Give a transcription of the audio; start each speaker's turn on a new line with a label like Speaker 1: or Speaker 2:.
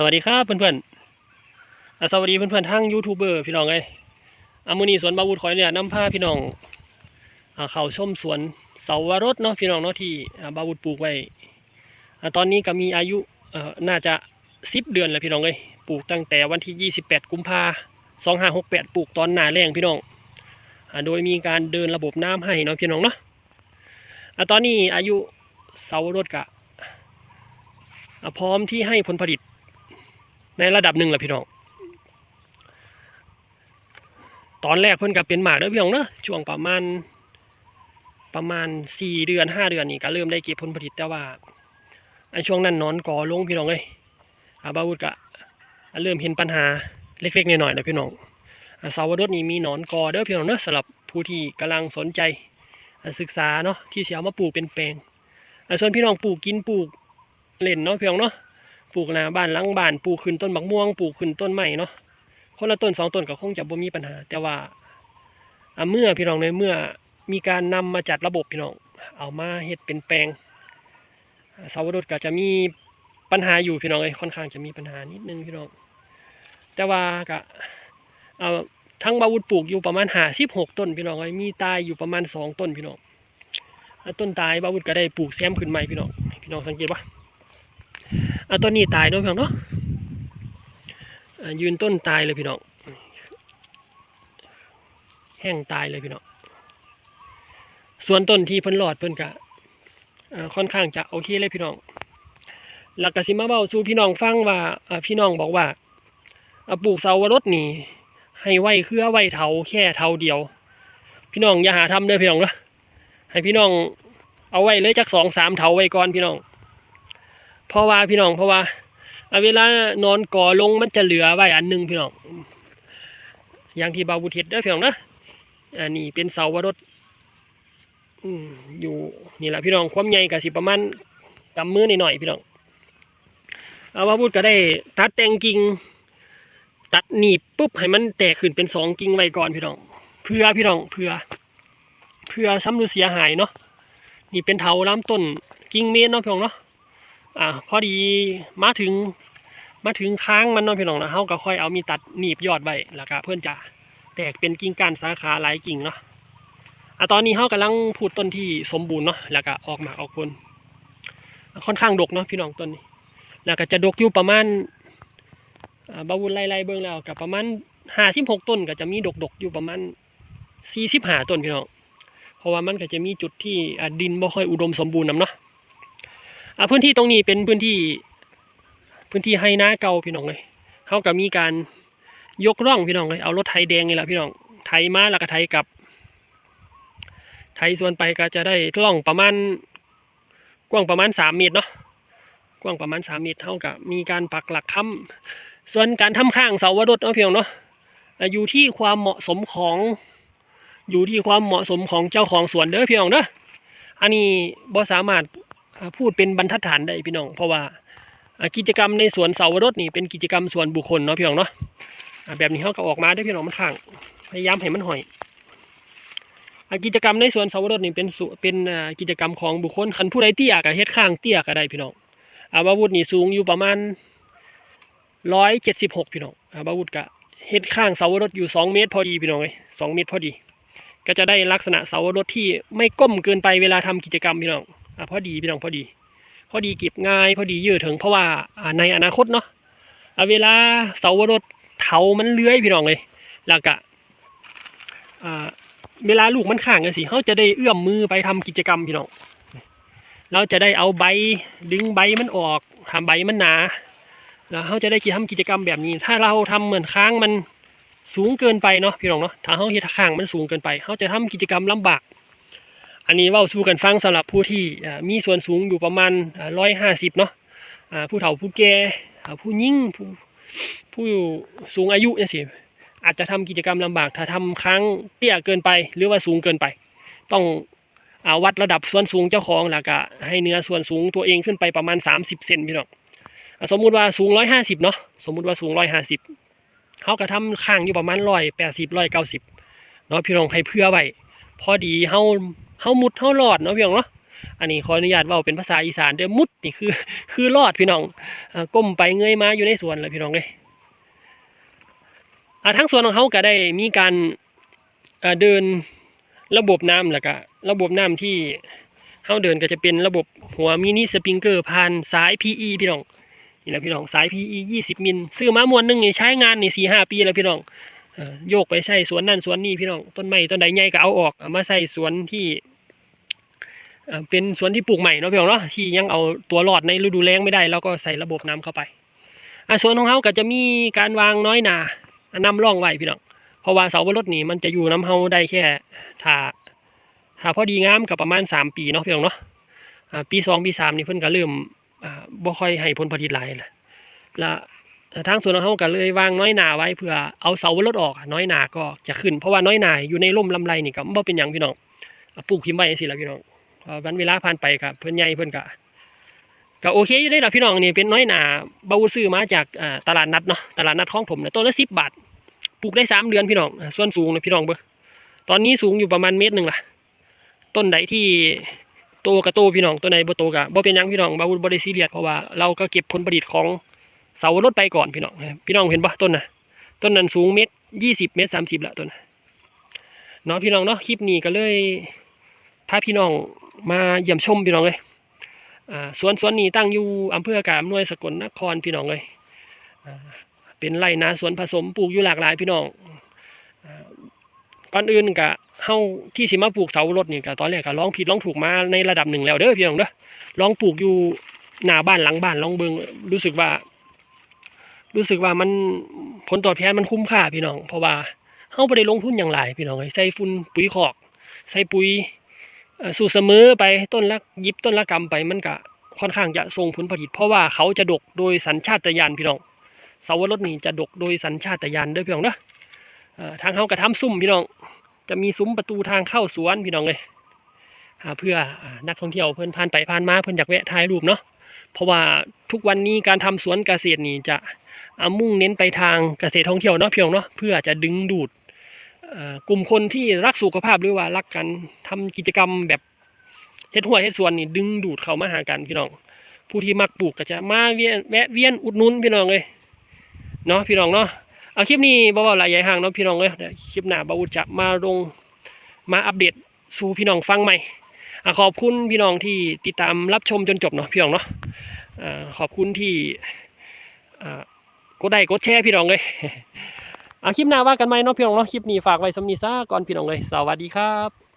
Speaker 1: สวัสดีครับเพื่อนๆอะสวัสดีเพื่อนๆทั้งยูทูบเบอร์พี่น้องเอ้ยอามือนี้สวนบาวุฒคอยเนี่ยน้ำพาพี่น้องเข้าชมสวนเสาวรสเนาะพี่น้องเนาะที่อ่าบาวุฒปลูกไว้ตอนนี้ก็มีอายุน่าจะสิบเดือนแล้วพี่น้องเอ้ยปลูกตั้งแต่วันที่ยี่สิบแปดกุมภาสองห้าหกแปดปลูกตอนหนาแรงพี่น้องโดยมีการเดินระบบน้ำให้เนาะพี่น้องเนาะตอนนี้อายุเสาวรสกะพร้อมที่ให้ผลผลิต ในระดับหนึ่งแหละพี่น้องตอนแรกเพิ่นก็เป็นหมากเด้อพี่น้องเนอะช่วงประมาณ ประมาณสี่เดือนห้าเดือนนี่ก็เริ่มได้เก็บผลผลิตแต่ว่าไอ้ช่วงนั้นหนอนก่อลงพี่น้องเอ้ยอาบาวุธก็เริ่มเห็นปัญหาเล็กๆน้อยๆแล้วพี่น้องอาสาวรสนี่มีหนอนกอเด้อพี่น้องเนอะสำหรับผู้ที่กำลังสนใจศึกษาเนาะที่เสียมาปลูกเป็นแปลงอ่าส่วนพี่น้องปลูกกินปลูกเล่นเนาะพี่น้องเนาะ ปลูกหน้าบ้านหลังบ้านปลูกขึ้นต้นบักม่วงปลูกขึ้นต้นไม้เนาะคนละต้นสองต้นก็คงจะบ่มีปัญหา แต่ว่าเมื่อพี่น้องในเมื่อมีการนำมาจัดระบบพี่น้อง เอามาเฮ็ดเป็นแปลงอ่าเสาวรสก็จะมีปัญหาอยู่พี่น้องเอ้ยค่อนข้างจะมีปัญหานิดนึงพี่น้อง แต่ว่าก็เอาทั้งบาวุธปลูกอยู่ประมาณหาสิบหกต้นพี่น้องเอ้ยมีตายอยู่ประมาณสองต้นพี่น้องอะต้นตายบาวุธก็ได้ปลูกแซมขึ้นใหม่พี่น้องพี่น้องสังเกตปะ อะต้นนี้ตายเนาะพี่น้องเนาะยืนต้นตายเลยพี่น้องแห้งตายเลยพี่น้องส่วนต้นที่เพิ่นหลอดเพิ่นกะค่อนข้างจะโอเคเลยพี่น้องหลักกสิมาเบ้าสู่พี่น้องฟังว่าพี่น้องบอกว่าปลูกเสาวรสนี่ให้ไว้เครือไว้เถาแค่เถาเดียว พี่น้องอย่าหาทำเด้อพี่น้องเนาะให้พี่น้องเอาไว้เลยจักสองสามเถาไว้ก่อนพี่น้อง เพราะว่าพี่น้องเพราะว่าเวลานอนก่อลงมันจะเหลือไว้อันหนึ่งพี่น้องอย่างที่บาบุเทศเด้อพี่น้องนะอันนี้เป็นเสาวรสอยู่นี่แหละพี่น้องความใหญ่กับสิประมาณกำมือหน่อยๆพี่น้องเอาบาวบุตก็ได้ตัดแต่งกิ่งตัดหนีบปุ๊บให้มันแตกขึ้นเป็นสองกิ่งไว้ก่อนพี่น้องเพื่อพี่น้องเพื่อเพื่อซ้ำหรือเสียหายเนาะนี่เป็นเถาล้ำต้นกิ่งเมตรเนาะพี่น้องเนาะ อ่าพอดีมาถึงมาถึงค้างมันเนาะพี่น้องนะเฮาก็ค่อยเอามีตัดหนีบยอดไว้แล้วก็เพื่อนจะแตกเป็นกิ่งก้านสาขาหลายกิ่งเนาะอะตอนนี้เฮากำลังพูดต้นที่สมบูรณ์เนาะแล้วก็ออกหมากออกผลค่อนข้างดกเนาะพี่น้องต้นนี้ แล้วก็จะดกอยู่ประมาณบาวุนไล่ๆเบิ่งแล้วกับประมาณห้าสิบหกต้นก็จะมีดกๆอยู่ประมาณสี่สิบห้าต้นพี่น้อง เพราะว่ามันก็จะมีจุดที่ดินบ่ค่อยอุดมสมบูรณ์นํเนาะ อ่าพื้นที่ตรงนี้เป็นพื้นที่ พื้นที่ให้นาเก่าพี่น้องเลยเขาก็มีการยกร่องพี่น้องเลยเอารถไถแดงนี่แหละพี่น้องไถมาแล้วก็ไถกลับ ไถส่วนไปก็จะได้ร่องประมาณกว้างประมาณสามเมตรเนาะกว้างประมาณสามเมตรเท่ากับมีการปักหลักค้ำส่วนการทำข้างเสาวรดเนาะพี่น้องเนาะอยู่ที่ความเหมาะสมของอยู่ที่ความเหมาะสมของเจ้าของสวนเด้อพี่น้องเด้ออันนี้บ่สามารถ พูดเป็นบรรทัดฐานได้พี่น้อง เพราะว่ากิจกรรมในสวนเสาวรสนี่เป็นกิจกรรมส่วนบุคคลเนาะพี่น้องเนาะแบบนี้เขาก็ออกมาได้พี่น้องมันข้างพยายามให้มันห่อยกิจกรรมในสวนเสาวรสนี่เป็นเป็นกิจกรรมของบุคคลคันผู้ใดเตี้ยก็เฮ็ดข้างเตี้ยก็ได้พี่น้องอาบาวุธนี่สูงอยู่ประมาณร้อยเจ็ดสิบหกพี่น้องอาบาวุธก็เฮ็ดข้างเสาวรสอยู่สองเมตรพอดีพี่น้องเลยสองเมตรพอดี ก็จะได้ลักษณะเสาวรสที่ไม่ก้มเกินไปเวลาทำกิจกรรมพี่น้อง อะพอดีพี่น้องพอดี พอดีเก็บง่ายพอดียืดถึงเพราะว่าอ่าในอนาคตเนาะเวลาเสาวรสเถามันเลื้อยพี่น้องเลยแล้วก็อ่าเวลาลูกมันข้างกันสิเขาจะได้เอื้อมมือไปทำกิจกรรมพี่น้องเราจะได้เอาใบดึงใบมันออกทำใบมันหนาแล้วเขาจะได้ทำกิจกรรมแบบนี้ ถ้าเราทำเหมือนค้างมันสูงเกินไปเนาะพี่น้องเนาะถ้าเขาเฮ็ดข้างมันสูงเกินไปเขาจะทำกิจกรรมลำบาก อันนี้เว้าสู่กันฟังสำหรับผู้ที่มีส่วนสูงอยู่ประมาณร้อยห้าสิบเนาะผู้เฒ่าผู้แก่ผู้ยิ่งผู้ผู้สูงอายุเนี่ยสิอาจจะทำกิจกรรมลำบาก ถ้าทำครั้งเตี้ยเกินไป หรือว่าสูงเกินไป ต้องอาวัดระดับส่วนสูงเจ้าของแล้วก็ให้เนื้อส่วนสูงตัวเองขึ้นไปประมาณ 30เซนพี่น้องสมมุติว่าสูงร้อยห้าสิบเนาะสมมุติว่าสูงร้อยห้าสิบเขาก็ทำข้างอยู่ประมาณร้อยแปดสิบร้อยเก้าสิบเนาะพี่น้องให้เพื่อไว้พอดีเฮา เฮามุดเฮารอดเนาะพี่น้องเนาะอันนี้ขออนุญาตว่าเป็นภาษาอีสานเด้อมุดนี่คือ คือรอดพี่น้องอก้มไปเงยมาอยู่ในสวนเลยพี่น้องเลยทั้งสวนของเขาก็ได้มีการเดินระบบน้ำแล้วก็ระบบน้ำที่เขาเดินก็จะเป็นระบบหัวมินิสปริงเกอร์ผ่านสาย PE พี่น้องนี่แหละพี่น้องสาย PE 20 มิลซื้อมามวนหนึ่งนี่ใช้งานนี่สี่ห้าปีแล้วพี่น้อง โยกไปใส่สวนนั่นสวนนี่พี่น้องต้นไม้ต้นใดใหญ่ก็เอาออกเอามาใส่สวนที่เป็นสวนที่ปลูกใหม่เนาะพี่น้องเนาะที่ยังเอาตัวรอดในฤดูแล้งไม่ได้แล้วก็ใส่ระบบน้ำเข้าไปอะสวนของเขาก็จะมีการวางน้อยหนานำร่องไว้พี่น้องเพราะว่าเสาวรถนี่มันจะอยู่น้ำเฮาได้แค่ถ้าถ้าพอดีงามกับประมาณสามปีเนาะพี่น้องเนาะปีสองปีสามนี่เพิ่นก็เริ่มบ่ค่อยให้ผลผลิตหลายละและ ทางสวนของเขาก็เลยวางน้อยหนาไว้เพื่อเอาเสารถออกน้อยหนาก็จะขึ้น เพราะว่าน้อยหนาอยู่ในร่มลำไรนี่ก็บ่เป็นหยังพี่น้องปลูกทิมไว้สิละพี่น้องพอวันเวลาผ่านไปครับเพิ่อนใหญ่เพิ่อนก็ก็โอเคอยู่ได้ละพี่น้องนี่เป็นน้อยหนาเบาซื้อมาจากตลาดนัดเนาะตลาดนัดคลองถมเนี่ยต้นละสิบบาทปลูกได้สามเดือนพี่น้องส่วนสูงเนี่ยพี่น้องเบิ่งตอนนี้สูงอยู่ประมาณเมตรหนึ่งล่ะ ต้นใดที่โตกับโตพี่น้องต้นใดบ่โตกับบ่เป็นยังพี่น้องบ่าวบ่ได้ซีเรียสเพราะว่าเราก็เก็บผลผลิตของ เสาวรถไปก่อนพี่น้องพี่น้องเห็นปะต้นน่ะต้นนั้นสูงเมตรยี่สิบเมตรสามสิบละต้นน่ะเนาะพี่น้องเนาะคลิปนี้ก็เลยพาพี่น้องมาเยี่ยมชมพี่น้องเลยสวนสวนนี้ตั้งอยู่อำเภอกาบน่วยสกลนครพี่น้องเลยเป็นไร่นาสวนผสมปลูกอยู่หลากหลายพี่น้องก่อนอื่นกะเฮาที่สิมาปลูกเสารถนี่กะตอนแรกก็ลองผิดลองถูกมาในระดับหนึ่งแล้วเด้อพี่น้องเด้อลองปลูกอยู่หน้าบ้านหลังบ้านลองเบิงรู้สึกว่า รู้สึกว่ามันผลตอบแทนมันคุ้มค่าพี่น้อง เพราะว่าเฮาบ่ได้ลงทุนอย่างหลายพี่น้องเอ้ยใส่ฝุ่นปุ๋ยคอก ใส่ปุ๋ยสู่เสมอไปต้นละยิบต้นละกำไปมันก็ค่อนข้างจะส่งผลผลิต เพราะว่าเขาจะดกโดยสัญชาตญาณพี่น้องเสาวรสนี่จะดกโดยสัญชาตญาณเด้อพี่น้องเด้อเอ่อทางเขากระทำซุ้มพี่น้อง จะมีซุ้มประตูทางเข้าสวนพี่น้องเลยเพื่อนักท่องเที่ยวเพิ่นผ่านไปผ่านมาเพิ่นอยากแวะถ่ายรูปเนาะเพราะว่าทุกวันนี้การทำสวนเกษตรนี่จะ อามุ่งเน้นไปทางเกษตรท่องเที่ยวเนาะพี่น้องเนาะเพื่อจะดึงดูดกลุ่มคนที่รักสุขภาพหรือว่ารักกันทำกิจกรรมแบบเฮ็ดหัวเฮ็ดส่วนนี่ดึงดูดเขามาหากันพี่น้อง ผู้ที่มักปลูกก็จะมาเวียนแวะเวียนอุดหนุนพี่น้องเลยเนาะพี่น้องเนาะเอาคลิปนี้บ่าวหลายใหญ่ห่างเนาะพี่น้องเลยคลิปหน้าบ่าวจะมาลงมาอัปเดตสู่พี่น้องฟังใหม่ขอบคุณพี่น้องที่ติดตามรับชมจนจบเนาะพี่น้องเนาะขอบคุณที่อ่า กดไลค์กดแชร์พี่น้องเลยอาคลิปหน้าว่ากันไหมเนาะพี่น้องเนาะคลิปนี้ฝากไว้สำนีซะก่อนพี่น้องเลย สวัสดีครับ